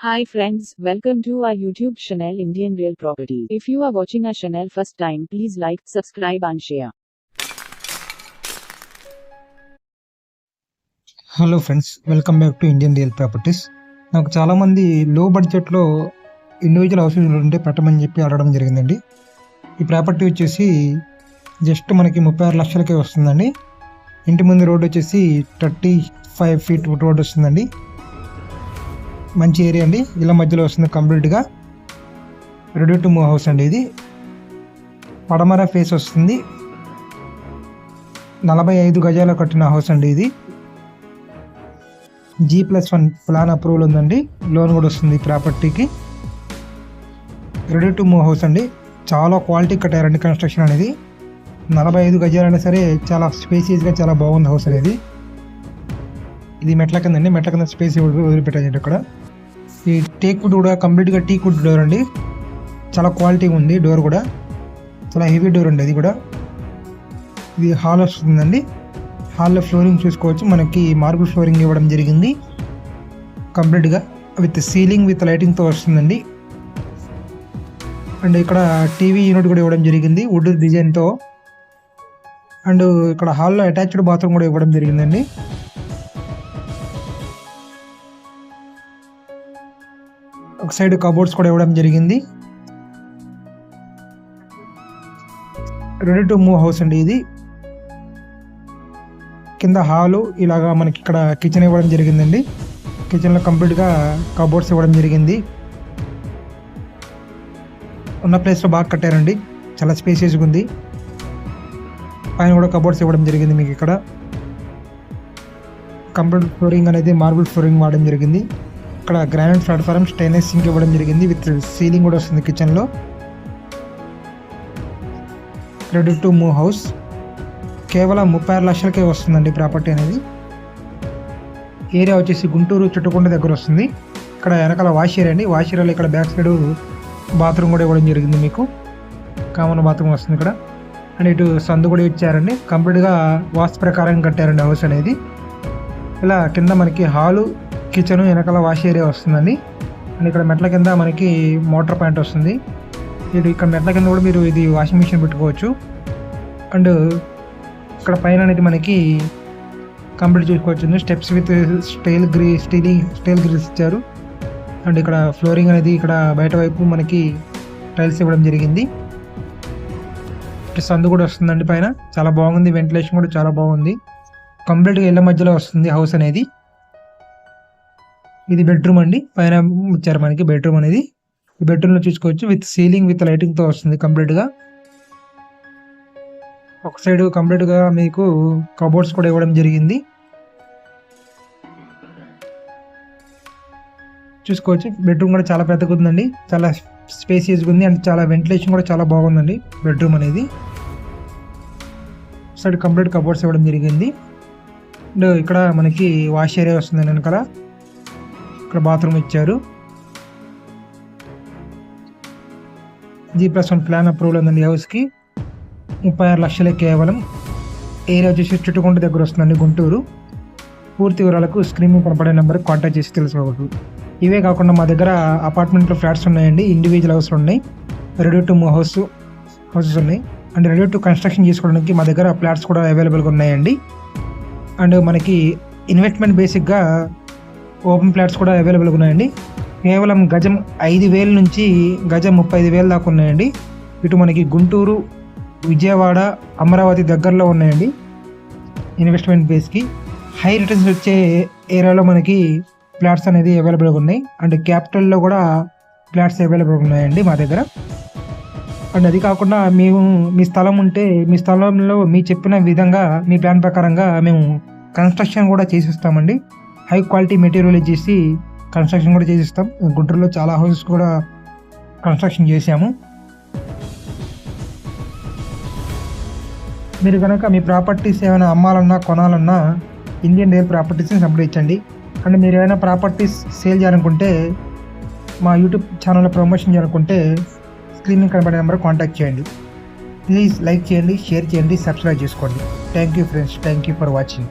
Hi friends, welcome to our YouTube channel Indian Real Property. If you are watching our channel first time, please like, subscribe and share. Hello friends welcome back to Indian real properties నాకు చాలామంది లో బడ్జెట్లో individual houses ఉంటే పెట్టమని చెప్పి అడగడం జరిగిందండి ఈ ప్రాపర్టీ వచ్చేసి జస్ట్ మనకి ముప్పై ఆరు లక్షలకే వస్తుందండి ఇంటి ముందు రోడ్ వచ్చేసి థర్టీ ఫైవ్ ఫీట్ రోడ్ వస్తుందండి మంచి ఏరియా అండి. ఇలా మధ్యలో వస్తుంది కంప్లీట్గా. రెడీ టు మూవ్ హౌస్ అండి ఇది. పడమర ఫేస్ వస్తుంది. నలభై ఐదు గజాలు కట్టిన హౌస్ అండి ఇది. G plus one plan approval ఉందండి. లోన్ కూడా వస్తుంది ప్రాపర్టీకి. రెడీ టు మూవ్ హౌస్ అండి. చాలా క్వాలిటీ కట్టారండి కన్స్ట్రక్షన్ అనేది. నలభై ఐదు గజాలైనా సరే చాలా స్పేసియస్గా చాలా బాగుంది హౌస్ అనేది. ఇది మెట్ల కింద అండి మెట్ల కింద స్పేస్ వదిలిపెట్టండి ఇక్కడ ఈ టేక్ వుడ్ కూడా కంప్లీట్గా టీక్ వుడ్ డోర్ అండి. చాలా క్వాలిటీ ఉంది డోర్ కూడా. చాలా హెవీ డోర్ అండి అది కూడా. ఇది హాల్ వస్తుందండి హాల్లో ఫ్లోరింగ్ చూసుకోవచ్చు. మనకి మార్బుల్ ఫ్లోరింగ్ ఇవ్వడం జరిగింది. కంప్లీట్గా విత్ సీలింగ్ విత్ లైటింగ్తో వస్తుందండి. అండ్ ఇక్కడ టీవీ యూనిట్ కూడా ఇవ్వడం జరిగింది వుడ్ డిజైన్తో అండ్ ఇక్కడ హాల్లో అటాచ్డ్ బాత్రూమ్ కూడా ఇవ్వడం జరిగిందండి. ఒక సైడ్ కబోర్డ్స్ కూడా ఇవ్వడం జరిగింది. రెడీ టు మూవ్ హౌస్ అండి ఇది. కింద హాలు ఇలాగా మనకి ఇక్కడ కిచెన్ ఇవ్వడం జరిగిందండి. కిచెన్లో కంప్లీట్గా కబోర్డ్స్ ఇవ్వడం జరిగింది. ఉన్న ప్లేస్లో బాగా కట్టారండి. చాలా స్పేసియస్గా ఉంది. పైన కూడా కబోర్డ్స్ ఇవ్వడం జరిగింది మీకు ఇక్కడ. కంప్యూటర్ ఫ్లోరింగ్ అనేది మార్బుల్ ఫ్లోరింగ్ వాడడం జరిగింది. ఇక్కడ గ్రానైట్ ప్లాట్ఫారం స్టైన్లెస్ సింక్ ఇవ్వడం జరిగింది విత్ సీలింగ్ కూడా వస్తుంది కిచెన్లో. Credit to move house. కేవలం ముప్పై ఆరు లక్షలకే వస్తుందండి ప్రాపర్టీ అనేది. ఏరియా వచ్చేసి గుంటూరు చుట్టుకొండ దగ్గర వస్తుంది. ఇక్కడ వెనకాల వాష్ ఏరియా అండి. వాష్ ఏరియాలో ఇక్కడ బ్యాక్ సైడ్ బాత్రూమ్ కూడా ఇవ్వడం జరిగింది మీకు. కామన్ బాత్రూమ్ వస్తుంది ఇక్కడ. అండ్ ఇటు సందు కూడా ఇచ్చారండి. కంప్లీట్గా వాస్తు ప్రకారం కట్టారండి హౌస్ అనేది. ఇలా కింద మనకి హాలు కిచెన్ వెనకాల వాష్ ఏరియా వస్తుందండి. అండ్ ఇక్కడ మెట్ల కింద మనకి మోటార్ పాయింట్ వస్తుంది. ఇది ఇక్కడ మెట్ల కింద కూడా మీరు ఇది వాషింగ్ మిషన్ పెట్టుకోవచ్చు. అండ్ ఇక్కడ పైన అనేది మనకి కంప్లీట్ చూసుకోవచ్చు. Steps with style గ్రీ stealing style grills ఇచ్చారు. అండ్ ఇక్కడ ఫ్లోరింగ్ అనేది ఇక్కడ బయట వైపు మనకి టైల్స్ ఇవ్వడం జరిగింది. సందు కూడా వస్తుందండి పైన. చాలా బాగుంది. వెంటిలేషన్ కూడా చాలా బాగుంది. కంప్లీట్గా ఇళ్ళ మధ్యలో వస్తుంది హౌస్ అనేది. ఇది బెడ్రూమ్ అండి. పైన ఇచ్చారు మనకి బెడ్రూమ్ అనేది. ఈ బెడ్రూమ్లో చూసుకోవచ్చు విత్ సీలింగ్ విత్ లైటింగ్తో వస్తుంది కంప్లీట్గా ఒక సైడ్ కంప్లీట్గా మీకు కబోర్డ్స్ కూడా ఇవ్వడం జరిగింది. చూసుకోవచ్చు బెడ్రూమ్ కూడా చాలా పెద్దగా ఉందండి. చాలా స్పేసియస్గా ఉంది అండ్ చాలా వెంటిలేషన్ కూడా చాలా బాగుందండి బెడ్రూమ్ అనేది. సైడ్ కంప్లీట్ కబోర్డ్స్ ఇవ్వడం జరిగింది. అండ్ ఇక్కడ మనకి వాష్ ఏరియా వస్తుంది వెనకాల. ఇక్కడ బాత్రూమ్ ఇచ్చారు. G plus one plan approval ఉందండి హౌస్కి ముప్పై ఆరు లక్షలే కేవలం. ఏరియా వచ్చేసి చుట్టుకుంట దగ్గర వస్తుందండి గుంటూరు. పూర్తి వివరాలకు స్క్రీన్ కనపడే నెంబర్కి కాంటాక్ట్ చేసి తెలుసుకోవచ్చు. ఇవే కాకుండా మా దగ్గర అపార్ట్మెంట్లో ఫ్లాట్స్ ఉన్నాయండి. ఇండివిజువల్ హౌస్ ఉన్నాయి. Ready to move house houses ఉన్నాయి. అండ్ రెడీ టు కన్స్ట్రక్షన్ చేసుకోవడానికి మా దగ్గర ఫ్లాట్స్ కూడా అవైలబుల్గా ఉన్నాయండి. అండ్ మనకి ఇన్వెస్ట్మెంట్ బేసిక్గా ఓపెన్ ఫ్లాట్స్ కూడా అవైలబుల్గా ఉన్నాయండి. కేవలం గజం ఐదు వేల నుంచి గజం ముప్పై ఐదు వేల దాకా ఉన్నాయండి. ఇటు మనకి గుంటూరు విజయవాడ అమరావతి దగ్గరలో ఉన్నాయండి. ఇన్వెస్ట్మెంట్ బేస్కి. హై రిటర్న్స్ వచ్చే ఏరియాలో మనకి ఫ్లాట్స్ అనేది అవైలబుల్గా ఉన్నాయి. అండ్ క్యాపిటల్లో కూడా ఫ్లాట్స్ అవైలబుల్గా ఉన్నాయండి మా దగ్గర. అండ్ అది కాకుండా మేము మీ స్థలం ఉంటే మీ స్థలంలో మీ చెప్పిన విధంగా మీ ప్లాన్ ప్రకారంగా మేము కన్స్ట్రక్షన్ కూడా చేసిస్తామండి హై క్వాలిటీ మెటీరియల్ చేసి కన్స్ట్రక్షన్ కూడా చేసిస్తాం. గుంటూరులో చాలా హౌసెస్ కూడా కన్స్ట్రక్షన్ చేసాము మీరు కనుక మీ ప్రాపర్టీస్ ఏమైనా అమ్మాలన్నా కొనాలన్నా ఇండియన్ రియల్ ప్రాపర్టీస్ని సంప్రదించండి అండ్ మీరు ఏమైనా ప్రాపర్టీస్ సేల్ చేయాలనుకుంటే మా యూట్యూబ్ ఛానల్లో ప్రమోషన్ చేయాలనుకుంటే స్క్రీన్ కనబడే నెంబర్ కాంటాక్ట్ చేయండి. ప్లీజ్ లైక్ చేయండి షేర్ చేయండి సబ్స్క్రైబ్ చేసుకోండి. Thank you friends. Thank you for watching.